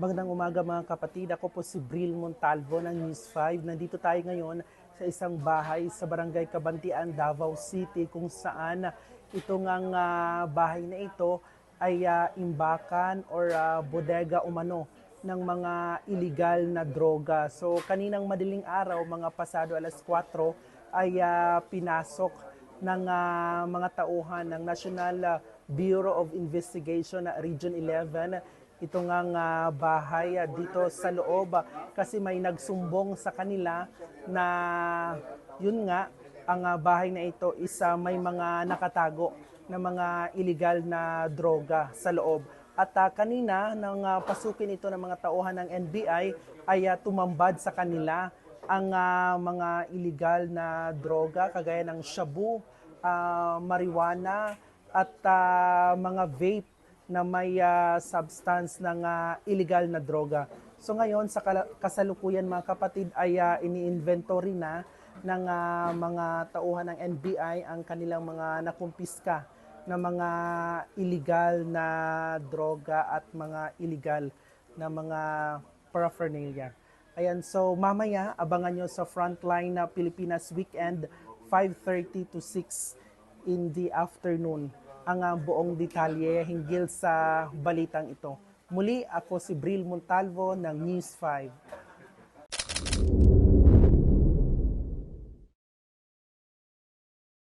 Magandang umaga mga kapatid. Ako po si Bril Montalvo ng News 5. Nandito tayo ngayon sa isang bahay sa Barangay Kabantian, Davao City kung saan itong ang ah, bahay na ito ay ah, imbakan or ah, bodega umano ng mga illegal na droga. So kaninang madaling araw, mga pasado alas 4, ay ah, pinasok ng ah, mga tauhan ng National Bureau of Investigation na Region 11 ito nga nga bahay ah, dito sa loob ah, kasi may nagsumbong sa kanila na yun nga ang ah, bahay na ito isa may mga nakatago na mga illegal na droga sa loob. At ah, kanina nang ah, pasukin ito ng mga tauhan ng NBI ay ah, tumambad sa kanila ang ah, mga illegal na droga kagaya ng shabu, ah, marijuana at ah, mga vape na may ah, substance ng ah, illegal na droga. So ngayon sa kasalukuyan mga kapatid ay ah, ini-inventory na ng ah, mga tauhan ng NBI ang kanilang mga nakumpiska na mga illegal na droga at mga illegal na mga paraphernalia. Ayan, so mamaya abangan nyo sa Frontline na Pilipinas Weekend 5.30 to 6 in the afternoon ang ah, buong detalye hinggil sa balitang ito. Muli ako si Bril Montalvo ng News 5.